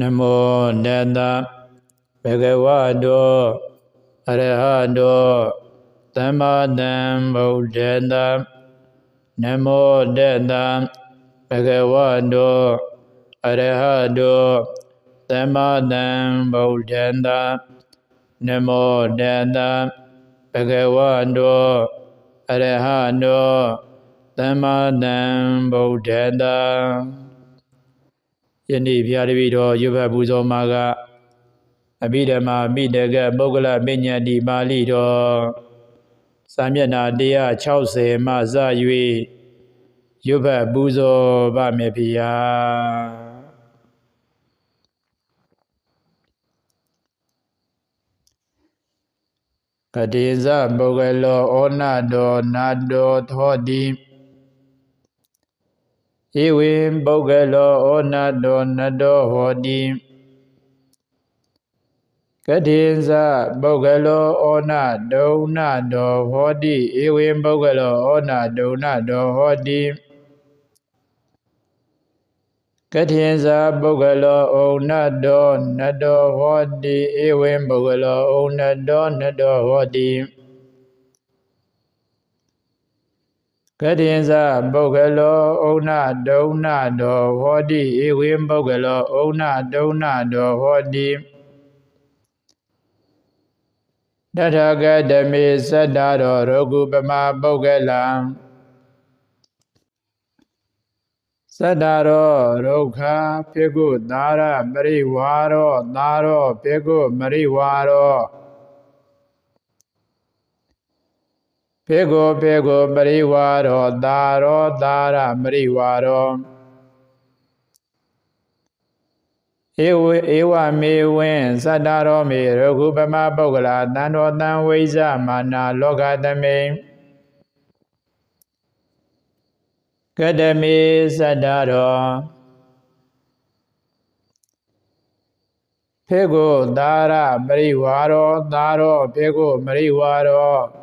နမောတတဘဂဝတောအရဟတောသမ္မာသမ္ဗုဒ္ဓတ္တနမောတတဘဂဝတောအရဟတောသမ္မာသမ္ဗုဒ္ဓတ္တနမောတတဘဂဝတောအရဟတောသမ္မာသမ္ဗုဒ္ဓတ္တ ယနေ့ဘုရားတပည့်တော်ရွတ်ဖတ်ပူဇော်မှာကအဘိဓမ္မာမိတကပုဂ္ဂလပညာတိပါဠိတော်စာမျက်နှာ160မှစ၍ရွတ်ဖတ်ပူဇော်ပါမယ်ဘုရားကတိဇပုဂ္ဂလောဩနာတောနာတောသောတိ ဧဝံပုဂ္ဂလောဩနာတောနတောဟောတိကတိဇပုဂ္ဂလောဩနာဒုဏတောဟောတိဧဝံပုဂ္ဂလောဩနာဒုဏတောဟောတိကတိဇပုဂ္ဂလောဩနတောနတောဟောတိဧဝံပုဂ္ဂလောဩနတောနတောဟောတိ ကတိင်္စပုဂ္ဂလောဩနဒုံနတောဟောတိဧဝံပုဂ္ဂလောဩနဒုံနတောဟောတိတထကဓမေသတ္တရောရောကုပမပုဂ္ဂလံသတ္တရောဒုက္ခပိကုသာရပရိဝါရောသာရောပိကုမရိဝါရော ဖေကိုဖေကိုပရိဝါရောသာရောသာရမရိဝါရောဧဝဧဝမေဝင်းသတ္တရောမေရခုပမပုဂ္ဂလာတန်တော်တန်ဝိဇမာနာလောကသမိန်ကတမေသတ္တရောဖေကိုသာရပရိဝါရောသာရောဖေကိုမရိဝါရော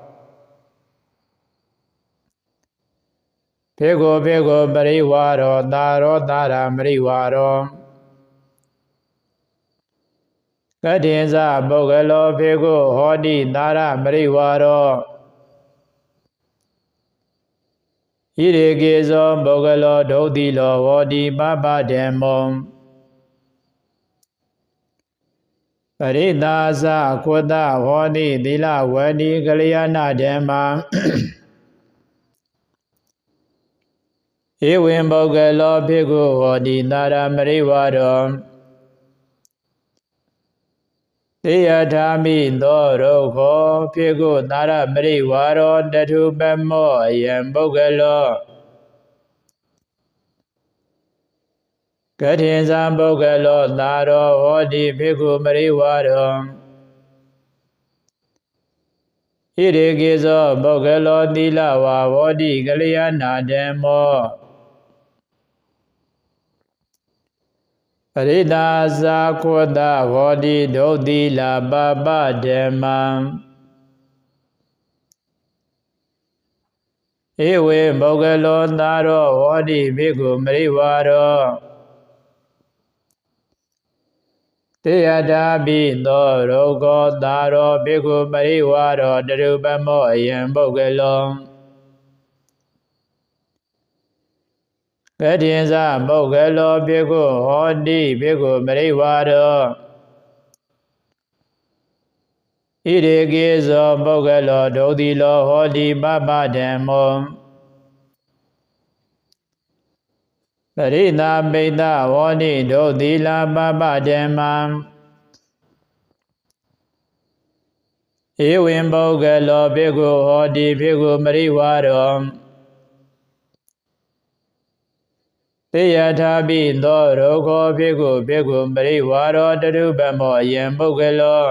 ဖေကိုဖေကိုပရိဝါရောသာရောသာရမရိဝါရောကတိဇပုဂ္ဂလောဖေကိုဟောတိသာရမရိဝါရောဣရေကေဇောပုဂ္ဂလောဒုတိလောဟောတိပပဒေမောပရိသာသကုသဟောတိသီလဝတိကလျာဏဓမ္မာ ဧဝံပုဂ္ဂလောភិက္ခုဟောတိသာရမရိဝါရောတေယထာမိသောရုခောភិက္ခုသာရမရိဝါရောတထုပမောအယံပုဂ္ဂလောကထေဇံပုဂ္ဂလောသာရောဟောတိភិက္ခုမရိဝါရောဣရေကေဇောပုဂ္ဂလောသီလဝါဝောတိကလျာဏဓမ္မော ပရိဒါဇာခောတဟောတိဒုတိလာပပဓမ္မံဧဝေမောဂလောသာရောဟောတိဘိက္ခုမရိဝါရောတေယတာပိသောရောဂောသာရောဘိက္ခုပရိဝါရောတရုပမောအယံပုဂ္ဂလော ကတိင်္စပုဂ္ဂလောပိကုဟောတိပိကုမရိဝါရောဣရေကေဇောပုဂ္ဂလောဒုတိလောဟောတိပပဓမ္မောပရိသာပိတဝောတိဒုတိလာပပဓမ္မံဧဝံပုဂ္ဂလောပိကုဟောတိပိကုမရိဝါရော သေယထာပိသောရောခောភិက္ခုភិက္ခုပရိဝါရောတရုပမောယံပုဂ္ဂလော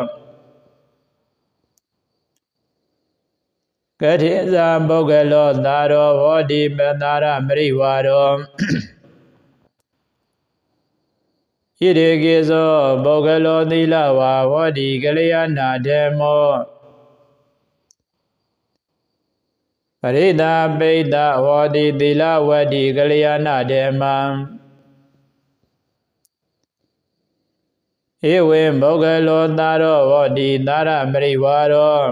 ကတိဇာပုဂ္ဂလောသာရောဟောတိပတာရမရိဝါရောဣရေကေဇောပုဂ္ဂလောသီလဝါဟောတိကလျာဏဓမ္မော ပရိသပိတ္တဟောတိသီလဝတ္တိကလျာဏဓမ္မံဧဝံမောဂလောသာရောဟောတိသာရမရိဝါရော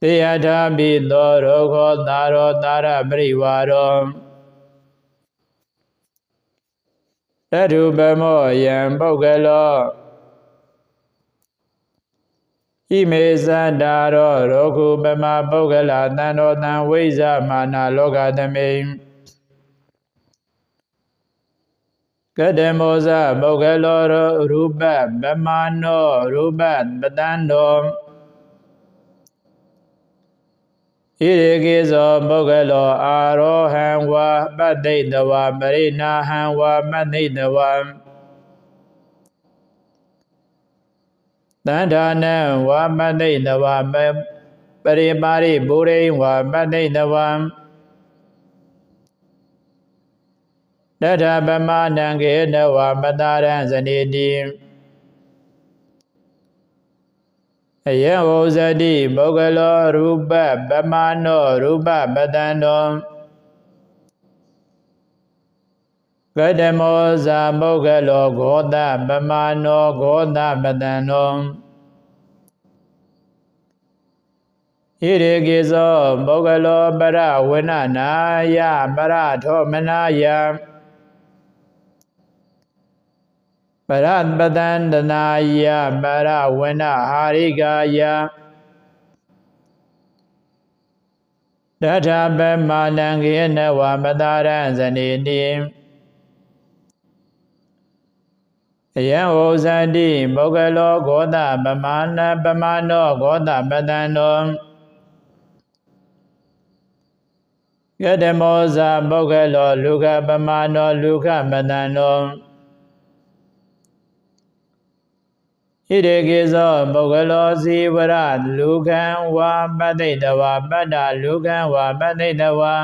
တေယထာပိသောရောခောသာရောသာရပရိဝါရောတထုပမောယံပုဂ္ဂလော ဣမေသန္တာရောရောခုပမပုဂ္ဂလသံတော်တံဝိဇ္ဇမာနာလောကသမိန်ကတမောဇပုဂ္ဂလောရူပဗမာနောရူပပတံတော်ဣရိကေသောပုဂ္ဂလောအာရောဟံဝါပတ္တိတဝပရိနာဟံဝါမတ္တိတဝ တန္ဌာနံဝါမတ္တိတဝပရိပါရိဘူရိဝါမတ္တိတဝတထဗမနံကေနဝမတရံဇနိတိအယဝဇတိပုဂ္ဂလောရူပပမနောရူပပတံတော ကတမောဇာပုဂ္ဂလောဂောတပမနောဂောတပတံတောဣရေကေသောပုဂ္ဂလောပရဝိနနာယပရထောမနာယပရပတန္တနာယပရဝနဟာရိကာယတထဗမာလံကေနဝမတာရံဇနေတိ အယံဝဇန္တိမောဂလောဂောတပမာဏပမာနောဂောတပတံနောယတမောဇမောဂလောလူကပမာနောလူကပတံနောဣရေကေသောပုဂ္ဂလောဇီဝရလူကံဝါပတ္တိတဝါပတ္တလူကံဝါပတ္တိတဝါ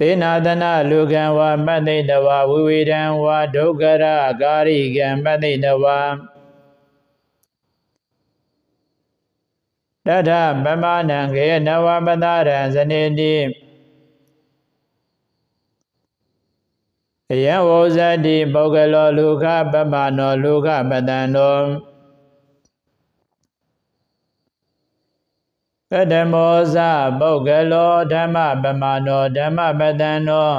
သေနာတနာလူကံဝါပတ္တိတဝါဝိဝေဒံဝါဒုက္ခရကာရိကံပတ္တိတဝါတထဗမနံခေနဝပတရံဇနေတိအယံဝောဇတိပုဂ္ဂလောလူခပပနောလူခပတံနော ကတမောဇပုဂ္ဂလောဓမ္မပမနောဓမ္မပတံနော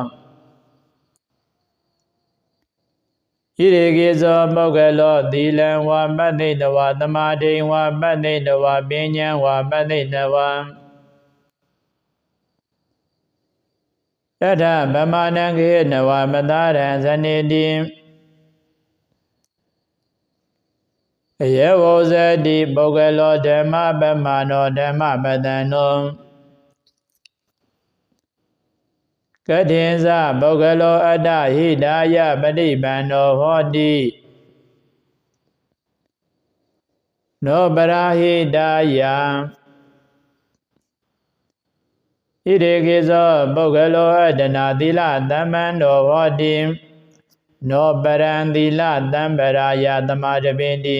ဣရေကေဇောပုဂ္ဂလောသီလံဝါပတ္တိတဝသမာဓိဝါပတ္တိတဝပညာဝါပတ္တိတဝတထဗမာနံခေနဝမတာရံဇနေတိ အယေဝဇတိပုဂ္ဂလောဓမ္မပမနောဓမ္မပတံနောကတိင်္စပုဂ္ဂလောအတ္တဟိတာယပฏิပန္နောဟောတိနောပရာဟိတာယဣရေကေသောပုဂ္ဂလောအတနာသီလသမ္မန္တောဟောတိနောပရံသီလသံပရာယသမာတပိတိ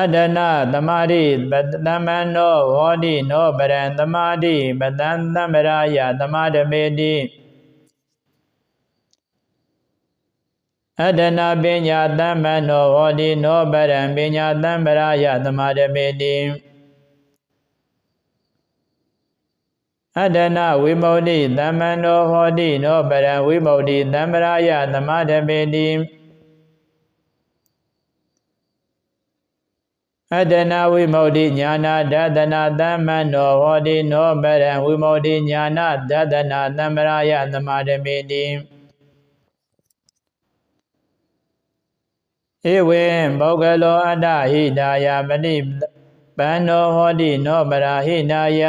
အတနာသမာဓိသမ္မန္တောဟောတိနောပရံသမာဓိပတံသံပရာယသမာတပိတိအတနာပညာသမ္မန္တောဟောတိနောပရံပညာသံပရာယသမာတပိတိအတနာဝိမု ക്തി သမ္မန္တောဟောတိနောပရံဝိမု ക്തി သမ္ပရာယသမထပေတိ အတနာဝိမု ക്തി ညာနာဒသနာသမ္မန္တောဟောတိနောပရံဝိမု ക്തി ညာနာဒသနာသမ္ပရာယသမထပေတိဧဝံဘောဂလောအတ္တဟိတာယပတိပန္နောဟောတိနောပရာဟိနာယ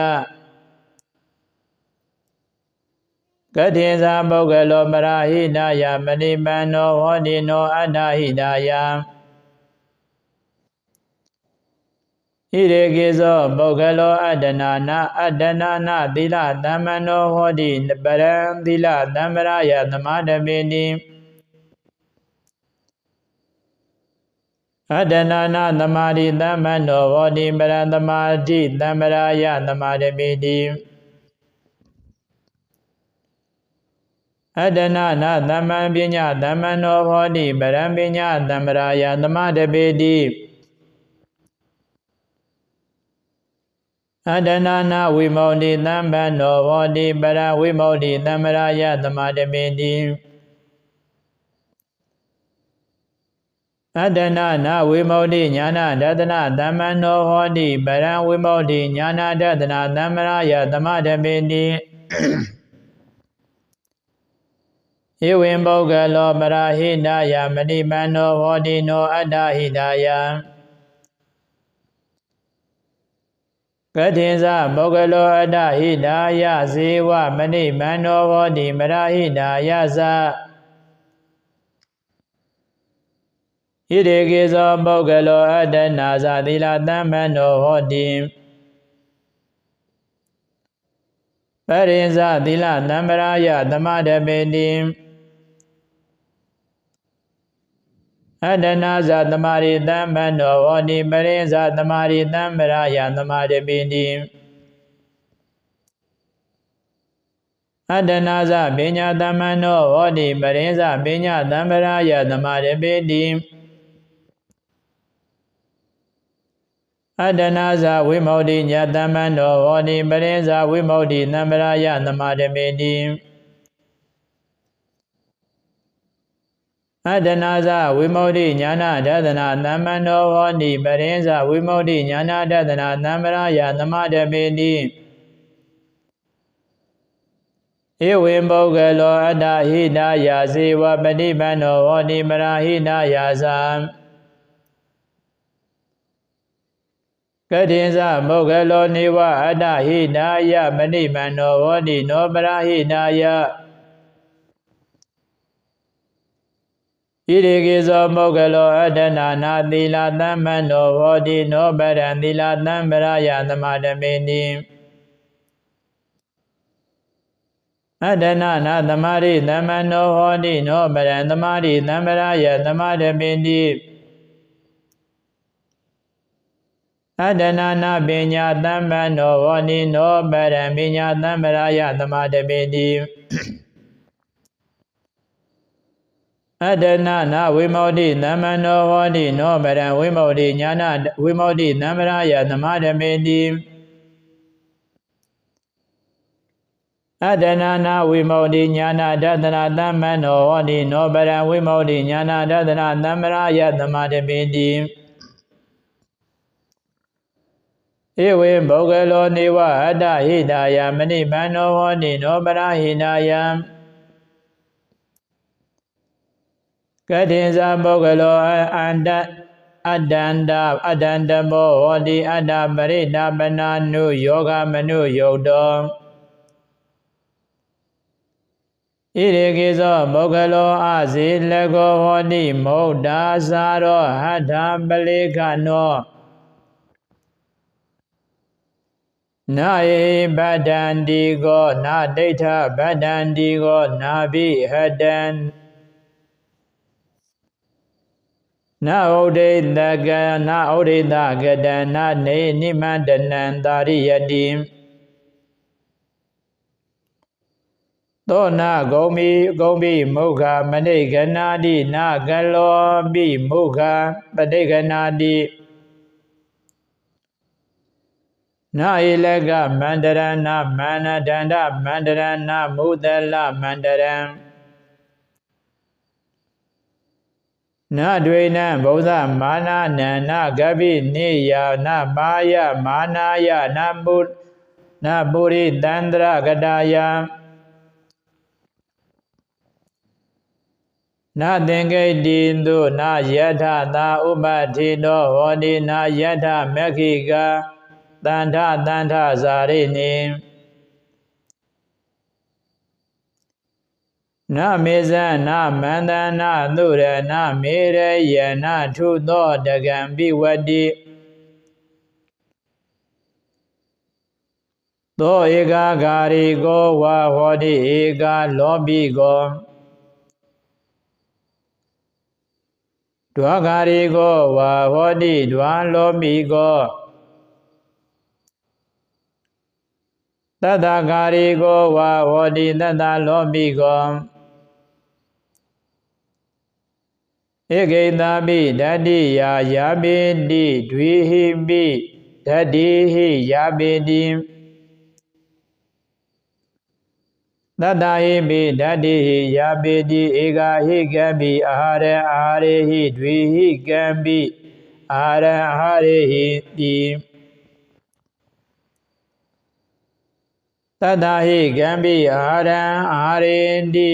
ကတိဇာပုဂ္ဂလောမရာဟိနာယမဏိပန္နောဟောတိနောအတ္တဟိတာယ ဣရေကေသောပုဂ္ဂလောအတ္တနာနာအတ္တနာနာသီလသမ္မနောဟောတိပရံသီလသမ္မရာယသမာတပိတိအတ္တနာနာသမာဓိသမ္မနောဟောတိပရံသမာဓိသမ္မရာယသမာတပိတိအတနာနာသမ္မံပညာသမ္မနောဟောတိပရံပညာသမ္မရာယသမတပေတိ အတနာနာဝိမောတိသမ္ပန္နောဟောတိပရဝိမောတိသမ္မရာယသမတပေတိအတနာနာဝိမောတိညာနာဒသနာသမ္မန္နောဟောတိပရံဝိမောတိညာနာဒသနာသမ္မရာယသမတပေတိဧဝံပုဂ္ဂလောပရာဟိတယမဏိမန္နောဟောတိနောအတ္တဟိတယ ကတိဇပုဂ္ဂလောအတ္တဟိတာယဇေဝမဏိမန္နောဟောတိမရာဟိတာယသဣရေကေဇောပုဂ္ဂလောအတ္တနာဇသီလတမ္မနောဟောတိပရိဇသီလတံပရာယသမတပေတိ အတနာဇသမာရိတံမနောဝတိပရိဇသမာရိတံပရယသမာရပိတိအတနာဇပညာတမနောဝတိပရိဇပညာတံပရယသမာရပိတိအတနာဇဝိမௌတိညတမနောဝတိပရိဇဝိမௌတိသံပရယသမာရပိတိ အတနာဇဝိမု ക്തി ညာနာဒသနာသမ္မန္တောဟောတိပရိဇဝိမု ക്തി ညာနာဒသနာသမ္မရာယသမတပေတိဧဝံပုဂ္ဂလောအတ္တဟိတာယာစေဝပฏิပန္နောဟောတိပရာဟိတာယာသံကတိဇမောဂလောနေဝအတ္တဟိတာယပฏิပန္နောဟောတိနောပရာဟိတာယ ဣတိကိသောမောကလောအတနာနာသီလာသမ္မနောဟောတိနောပရံသီလာသမ္ပရာယသမဓမေနိအတနာနာသမရိသမ္မနောဟောတိနောပရံသမရိသမ္ပရာယသမဓမေနိအတနာနာပညာသမ္မနောဟောတိနောပရံပညာသမ္ပရာယသမဓမေနိ အတနာနာဝိမောတိသမ္မနောဟောတိနောပရံဝိမောတိညာနာဝိမောတိသမ္မရာယသမဓမေတိအတနာနာဝိမောတိညာနာဒသနာသမ္မနောဟောတိနောပရံဝိမောတိညာနာဒသနာသမ္မရာယသမဓမေတိဧဝံဘောဂလောနေဝအတ္တဟိတာယမဏိမန္နောဟောတိနောပရဟိနာယံ ကတိဇာပုဂ္ဂလောအန္တအတ္တန္တအတ္တန္တမောဟောတိအတ္တပရိဒပနာနုယောဂမနုယုတ်တောဣရေကေသောပုဂ္ဂလောအဇေလကောဟောတိမௌဒ္ဒါသာရောဟတ္ထပလေကနောနာယေဗဒ္ဒန္တိကောနာဒိဋ္ဌဗဒ္ဒန္တိကောနာဘိဟတံ နဩဒိတကနဩဒိတကတနနေနိမန္တနံတာရိယတိသောနာဂုံမိဂုံမိမုခမနိကနာတိနာကလောပိမုခပဋိကနာတိနာဧလကမန္တရဏမန္နဒန္တမန္တရဏမုဒလမန္တရံ နဒွေနံဘုဇမာနာနန္နဂပိနေယာနမာယမာနာယနမုနပုရိတန္တရကတာယနသင်္ကိတိတုနယထသာဥပတိတောဟောတိနယထမခိကတန္ထတန္ထဇာရိနိ နမေဇနမန္တနာသုရဏမေရယနာထုသောတကံပိဝတိသောဧကာဂာရိကောဝါဟောတိဧကာလောပိကောဒွါဂာရိကောဝါဟောတိဒွါလောပိကောတတ္တဂာရိကောဝါဟောတိတတ္တလောပိကော ဧကိတာမိဓတ္တိယာယာပိတိဒွေဟိမိဓတ္တိဟိယာပိတိသတ္တဟိမိဓတ္တိဟိယာပိတိဧကဟိကံပိအာဟာရအာဟာရေဟိဒွေဟိကံပိအာဟာရအာဟာရေဟိတိသတ္တဟိကံပိအာဟာရအာဟာရေတိ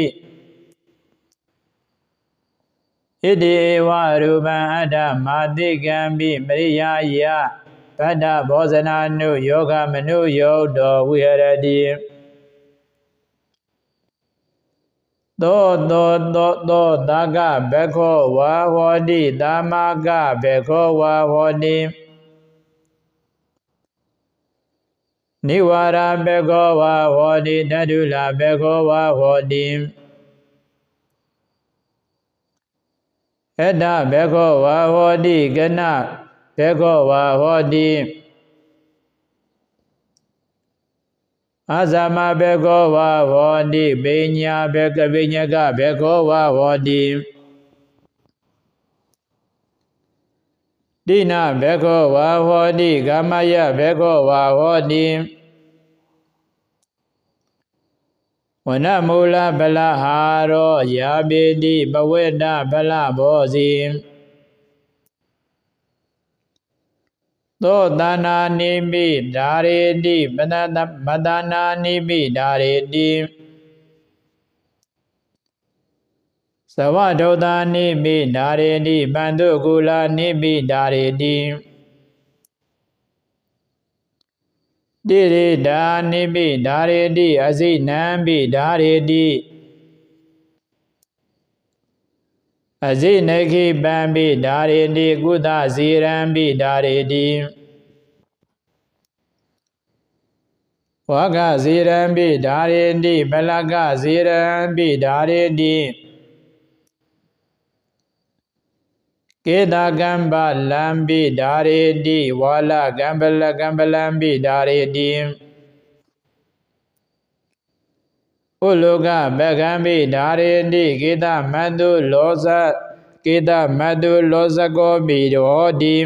ဣတိဝရူပံအတ္တမာတိကံပိမရိယာယဗတ္တဘောဇနာနုယောဂမနုယောတောဝိဟရတိသောသောသောသောတာကဘေခောဝါဟောတိတာမကဘေခောဝါဟောတိနိဝရဘေခောဝါဟောတိတတုလဘေခောဝါဟောတိ အတ္တဘေခောဝါဟောတိကနဘေခောဝါဟောတိအာဇမဘေခောဝါဟောတိပိညာဘေကပိညကဘေခောဝါဟောတိတိနာဘေခောဝါဟောတိကာမယဘေခောဝါဟောတိ ဝနမူလဗလဟာရောယာပိတိပဝေတဗလဘောဇိသောတနာနိမိဓာရေတိမနတမတနာနိမိဓာရေတိသဝဒုတာနိမိဓာရေတိပန္တုကုလာနိမိဓာရေတိ တိရိဓာနိပိဓာရေတိအစိနံပိဓာရေတိအစိနခိပံပိဓာရေတိကုသဇီရံပိဓာရေတိဝါကဇီရံပိဓာရေတိပလကဇီရံပိဓာရေတိ ကေတာကံပလံပိဓာရေတိဝါလကံပလကံပလံပိဓာရေတိဥလောကဗကံပိဓာရေတိကေတမတုလောဇကေတမတုလောဇကောပိရောတိ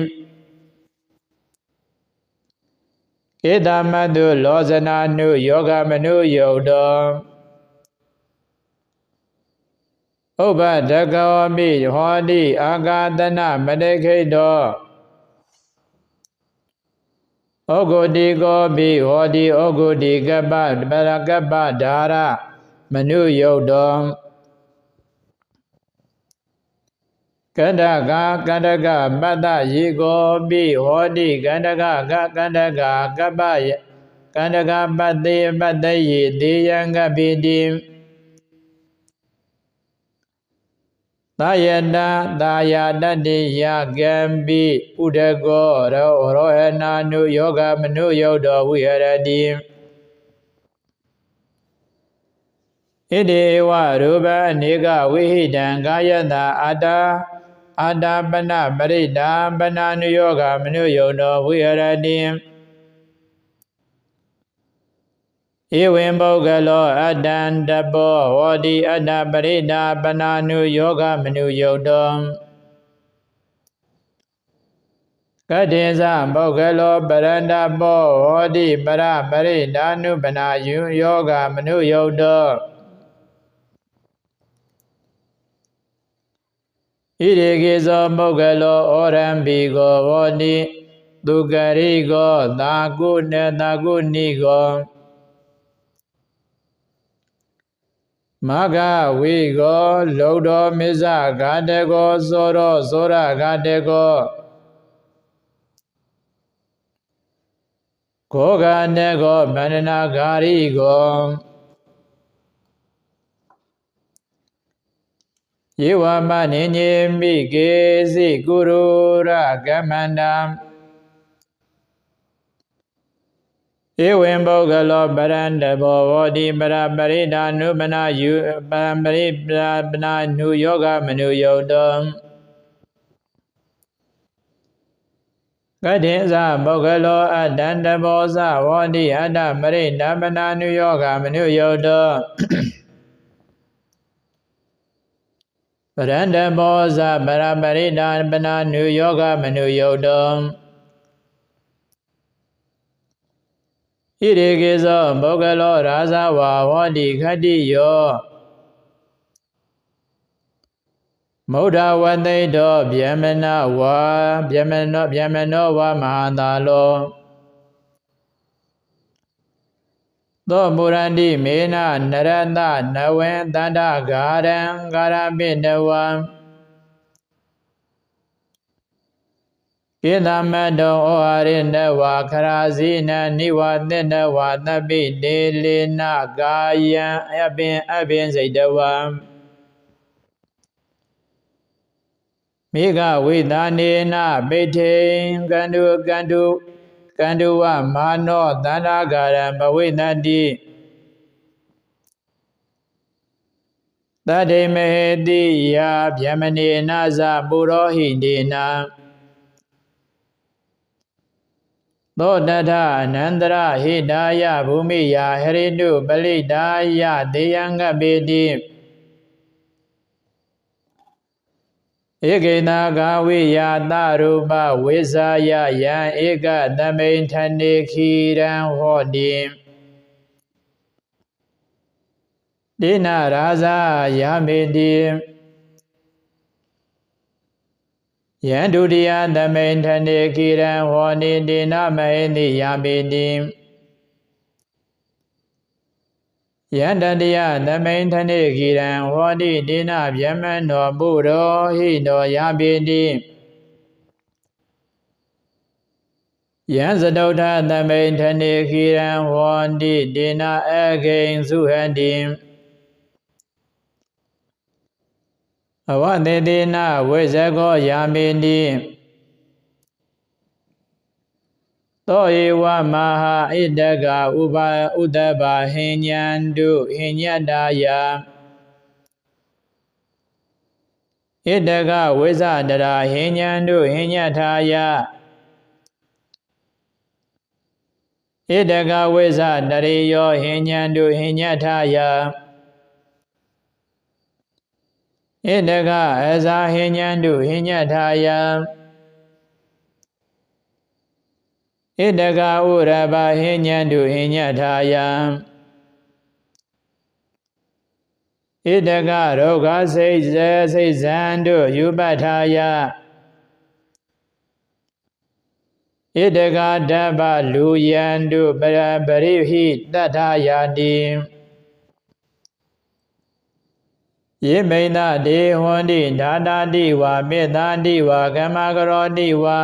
ကေတမတုလောဇနာနုယောဂမနုယုတ်တော ဥပဒကောမိဟောတိအာဂာတနမတေခိတောဩဂုတိကောပိဟောတိဩဂုတိကပ္ပပရကပ္ပဓာရမနုယုတ်တောကန္တကကန္တကပတ္တယေကောပိဟောတိကန္တကကကန္တကကပ္ပကန္တကပတ္တေပတ္တယေတေယံကပိတိ သာယတာသာယာတတ္တိယကံပိဥဒကောရောရောဟနာနုယောဂမနုယောတောဝိဟရတိဣတိဝရူပအနေကဝိဟိတံကာယတာအာတာအာတာပနပရိဒါပနာနုယောဂမနုယောတောဝိဟရတိ ဧဝံပုဂ္ဂလောအတ္တံတပောဟောတိအတ္တပရိဒါပနာနုယောဂမနုယုတ်တောကတေဇပုဂ္ဂလောပရန္တပောဟောတိပရပရိဒါနုပနာယုယောဂမနုယုတ်တောဣရိကေဇောပုဂ္ဂလောဩရံဘီကောဟောတိသူကရိကောသာကုနေသာကုနိကော မဂဝေကောလောတော်မစ္ဆဂာတကောသောရောသောရဂာတကောခောဂာနေကောဗန္ဒနာဂာရိကောယေဝမနိညေမိကေစီကုရုရကမန္တံ ဧဝံပုဂ္ဂလောပရန္တဘောဝတိပရပရိဒါနုပနာယုပရပရိပနာနုယောဂမနုယုတ်တောကတိသပုဂ္ဂလောအတန္တဘောဇဝတိအတ္တပရိဒါပနာနုယောဂမနုယုတ်တောရန္တမောဇပရပရိဒာပနာနုယောဂမနုယုတ်တော ဣရိကေသောမောဂလောရာဇဝါဟောတိခတ္တိယောမௌဒဝသိတောဗျမနဝါဗျမနောဗျမနောဝမဟာတာလောသောမူရန္တိမေနနရတနဝေတန္တဂါရံဂါရပိနဝံ ကိသမတောဩဟာရိနဝါခရာဇိနနိဝသနဝါတပိတေလေနကာယံအပင်အပင်စိတ်တဝံမေဃဝိသနေနပိဋိကန္တုကန္တုကန္တုဝမာနောသန္တာဂရံဘဝိတတိသတ္တိမဟေတိယာဗျမနေနာဇပုရောဟိတေနာ သောတထအနန္တရဟိတာယဘူမိယာဟရိတုပလိတာယတေယံကပေတိဧကေနာဂဝိယာတရူပဝိဇာယယံဧကသမိန်ထနေခိရံဟောတိဒေနရာဇာယမေတိ ယံဒုတိယသမိန်ထနေခိရံဟောနိဒေနမဟိတိယမေတိယန္တတယသမိန်ထနေခိရံဟောတိဒေနဗျမနောပုရောဟိတောယပိတိယံဇတုထသမိန်ထနေခိရံဟောတိဒေနအခိန်စုဟတိ အဝသေတိနဝိဇကောယာမိတိသောဧဝမဟာဣတကဥပါဥဒ္ဒဘာဟိညံတုဟိညတယဣတကဝိဇတရာဟိညံတုဟိညထာယဣတကဝိဇတရေယောဟိညံတုဟိညထာယ ဣတကအဇာဟိညံတုဟိညထာယဣတကဥရဘဟိညံတုဟိညထာယံဣတကရောဂစိတ်ဇေစိတ်ဇံတို့ယူပထာယဣတကဓဗ္ဗလူယံတို့ပရပရိဟိတတ္ထာယာတိ ယေမိန်သဒေဟွန်တိဒါတာတိဝါမေတ္တာတိဝါကမ္မကရောတိဝါ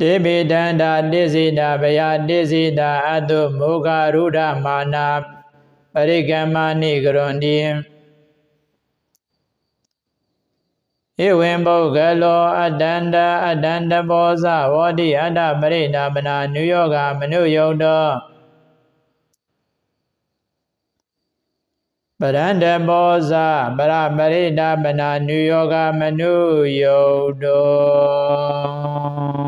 တေဘေတန္တာတိစိတာဘယတိစိတာအတုမောဂရုဒမာနာပရိကမ္မာနိကရွန်တိဧဝံပုဂ္ဂလောအတန္တအတန္တဘောဇဝောတိအတ္တပရိဒါပနာနုယောဂမနုယုတ် ပရန္တဘောဇပရပရိဒါပနာနုယောဂမနုယုတ်တော